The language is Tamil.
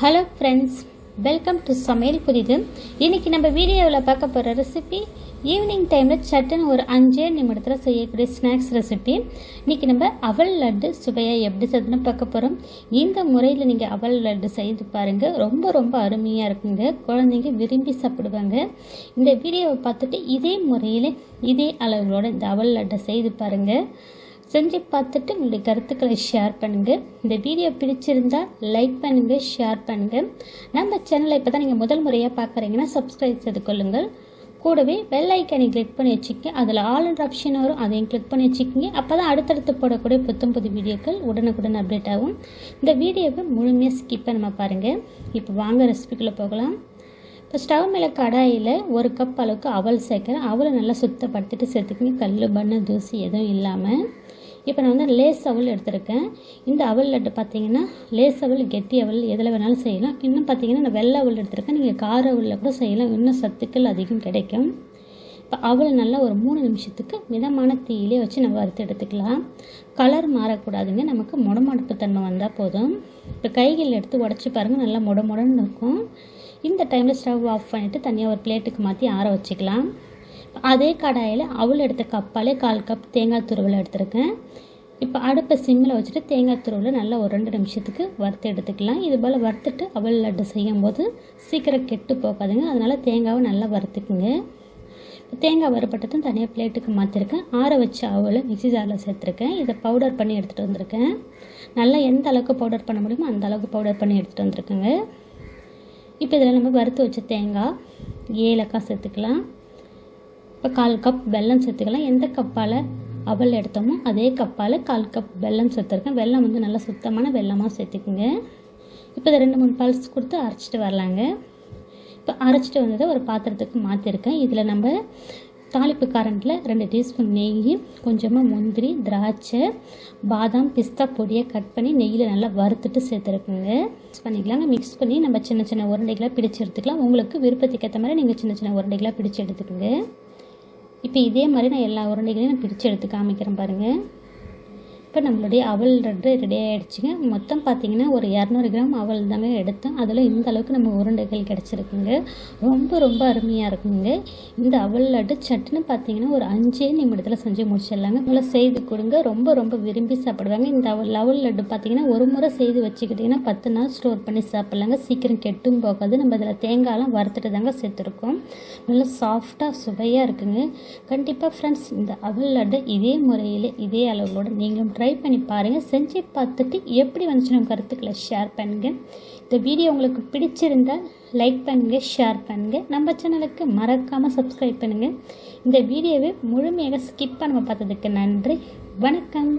ஹலோ ஃப்ரெண்ட்ஸ் வெல்கம் டு சமையல் புதிது. இன்றைக்கி நம்ம வீடியோவில் பார்க்க போகிற ரெசிபி ஈவினிங் டைமில் சட்டுன்னு ஒரு அஞ்சே நிமிடத்தில் செய்யக்கூடிய ஸ்நாக்ஸ் ரெசிபி இன்றைக்கி நம்ம அவல் லட்டு சுவையாக எப்படி செய்யணும்னு பார்க்க போகிறோம் இந்த முறையில் நீங்கள் அவல் லட்டு செய்து பாருங்கள் ரொம்ப ரொம்ப அருமையாக இருக்குங்க. குழந்தைங்க விரும்பி சாப்பிடுவாங்க. இந்த வீடியோவை பார்த்துட்டு இதே முறையில் இதே அளவுகளோட இந்த அவல் லட்டை செய்து பாருங்கள் செஞ்சு பார்த்துட்டு உங்களுடைய கருத்துக்களை ஷேர் பண்ணுங்கள் இந்த வீடியோ பிடிச்சிருந்தால் லைக் பண்ணுங்கள் ஷேர் பண்ணுங்கள் நம்ம சேனலை இப்போ தான் நீங்கள் முதல் முறையாக பார்க்குறீங்கன்னா சப்ஸ்கிரைப் செய்து கொள்ளுங்கள். கூடவே பெல் ஐக்கனை கிளிக் பண்ணி வச்சுக்கங்க. அதில் ஆல் அண்ட் ஆப்ஷன் வரும். அதையும் கிளிக் பண்ணி வச்சுக்கோங்க. அப்போ தான் அடுத்தடுத்து போடக்கூடிய புத்தம் புது வீடியோக்கள் உடனுக்குடன் அப்டேட் ஆகும். இந்த வீடியோவை முழுமையாக ஸ்கிப் பண்ணாமல் பாருங்கள் இப்போ வாங்க ரெசிபிக்குள்ளே போகலாம். இப்போ ஸ்டவ் மேலே கடாயில் ஒரு கப் அளவுக்கு அவல் சேர்க்குறேன். அவளை நல்லா சுத்தப்படுத்திட்டு சேர்த்துக்கணும். கல் பண்ண தூசி எதுவும் இல்லாமல் இப்போ நான் வந்து லேஸ் அவல் எடுத்திருக்கேன். இந்த அவல் லட்டு பார்த்தீங்கன்னா லேஸ் அவல் கெட்டி அவல் எதில் வேணாலும் செய்யலாம். இன்னும் பார்த்தீங்கன்னா நான் வெள்ளை அவல் எடுத்திருக்கேன். நீங்கள் கார அவலில் கூட செய்யலாம். இன்னும் சத்துக்கள் அதிகம் கிடைக்கும். இப்போ அவல் நல்லா ஒரு மூணு நிமிஷத்துக்கு மிதமான தீயிலே வச்சு நம்ம வறுத்து எடுத்துக்கலாம். கலர் மாறக்கூடாதுங்க. நமக்கு முடமுடப்பு தன்மை வந்தால் போதும். இப்போ கைகள் எடுத்து உடச்சி பாருங்கள் நல்லா முட முடன்னு இருக்கும். இந்த டைமில் ஸ்டவ் ஆஃப் பண்ணிவிட்டு தனியாக ஒரு பிளேட்டுக்கு மாற்றி ஆற வச்சுக்கலாம். அதே கடாயில் அவள் எடுத்த கப்பாலே கால் கப் தேங்காய் துருவல் எடுத்திருக்கேன். இப்போ அடுப்பை சிம்மில் வச்சுட்டு தேங்காய் துருவல் நல்லா ஒரு ரெண்டு நிமிஷத்துக்கு வறுத்து எடுத்துக்கலாம். இது போல் வறுத்துட்டு அவல் லட்டு செய்யும் போது சீக்கிரம் கெட்டு போகாதுங்க. அதனால் தேங்காவை நல்லா வறுத்துக்குங்க. தேங்காய் வறுப்பட்டதும் தனியாக பிளேட்டுக்கு மாற்றிருக்கேன் ஆற வச்ச அவலை மிக்சி ஜாரில் சேர்த்துருக்கேன். இதை பவுடர் பண்ணி எடுத்துகிட்டு வந்திருக்கேன். நல்லா எந்த அளவுக்கு பவுடர் பண்ண முடியுமோ அந்த அளவுக்கு பவுடர் பண்ணி எடுத்துகிட்டு வந்திருக்கேங்க. இப்போ இதில் நம்ம வறுத்து வச்ச தேங்காய் ஏலக்காய் சேர்த்துக்கலாம். இப்போ கால் கப் வெல்லம் சேர்த்துக்கலாம். எந்த கப்பால் அவல் எடுத்தோமோ அதே கப்பால் கால் கப் வெல்லம் சேர்த்துருக்கேன். வெல்லம் வந்து நல்லா சுத்தமான வெல்லமாக சேர்த்துக்குங்க. இப்போ இதை ரெண்டு மூணு பல்ஸ் கொடுத்து அரைச்சிட்டு வரலாங்க. இப்போ அரைச்சிட்டு வந்ததை ஒரு பாத்திரத்துக்கு மாற்றிருக்கேன் இதில் நம்ம தாளிப்பு கரண்டில் ரெண்டு டீஸ்பூன் நெய் கொஞ்சமாக முந்திரி திராட்சை பாதாம் பிஸ்தா பொடியை கட் பண்ணி நெய்யில் நல்லா வறுத்துட்டு சேர்த்துருக்குங்க. மிக்ஸ் பண்ணிக்கலாங்க. மிக்ஸ் பண்ணி நம்ம சின்ன சின்ன உருண்டைகளாக பிடிச்சி எடுத்துக்கலாம். உங்களுக்கு விருப்பத்துக்கு ஏற்ற மாதிரி நீங்கள் சின்ன சின்ன உருண்டைகளாக பிடிச்சி எடுத்துக்கோங்க. இப்போ இதே மாதிரி நான் எல்லா உருண்டைகளையும் நான் பிடிச்சி எடுத்து காமிக்கிறேன் பாருங்கள் இப்போ நம்மளுடைய அவல் ரெண்டு ரெடி ஆகிடுச்சிங்க மொத்தம் பார்த்தீங்கன்னா ஒரு இரநூறு கிராம் அவல் தாங்க எடுத்தோம். அதில் இந்த அளவுக்கு நம்ம உருண்டைகள் கிடச்சிருக்குங்க. ரொம்ப ரொம்ப அருமையாக இருக்குங்க. இந்த அவல் லட்டு சட்டுன்னு பார்த்தீங்கன்னா ஒரு அஞ்சே நிமிடத்தில் செஞ்சு முடிச்சிடலாங்க. நல்லா செய்து கொடுங்க. ரொம்ப ரொம்ப விரும்பி சாப்பிடுவாங்க. இந்த அவல் அவல் லட்டு பார்த்தீங்கன்னா ஒரு முறை செய்து வச்சுக்கிட்டிங்கன்னா பத்து நாள் ஸ்டோர் பண்ணி சாப்பிட்லாங்க. சீக்கிரம் கெட்டும் போகாது. நம்ம அதில் தேங்காயெலாம் வறுத்துட்டு தாங்க சேர்த்துருக்கோம். நல்லா சாஃப்டாக சுவையாக இருக்குங்க. கண்டிப்பாக ஃப்ரெண்ட்ஸ் இந்த அவல் லட்டு இதே முறையில் இதே அளவுகளோடு நீங்களும் ட்ரை ட்ரை பண்ணி பாருங்கள் செஞ்சு பார்த்துட்டு எப்படி வந்துச்சு நம்ம கருத்துக்களை ஷேர் பண்ணுங்கள் இந்த வீடியோ உங்களுக்கு பிடிச்சிருந்தால் லைக் பண்ணுங்கள் ஷேர் பண்ணுங்கள் நம்ம சேனலுக்கு மறக்காமல் சப்ஸ்கிரைப் பண்ணுங்கள் இந்த வீடியோவை முழுமையாக ஸ்கிப் பண்ண பார்த்ததுக்கு நன்றி. வணக்கம்.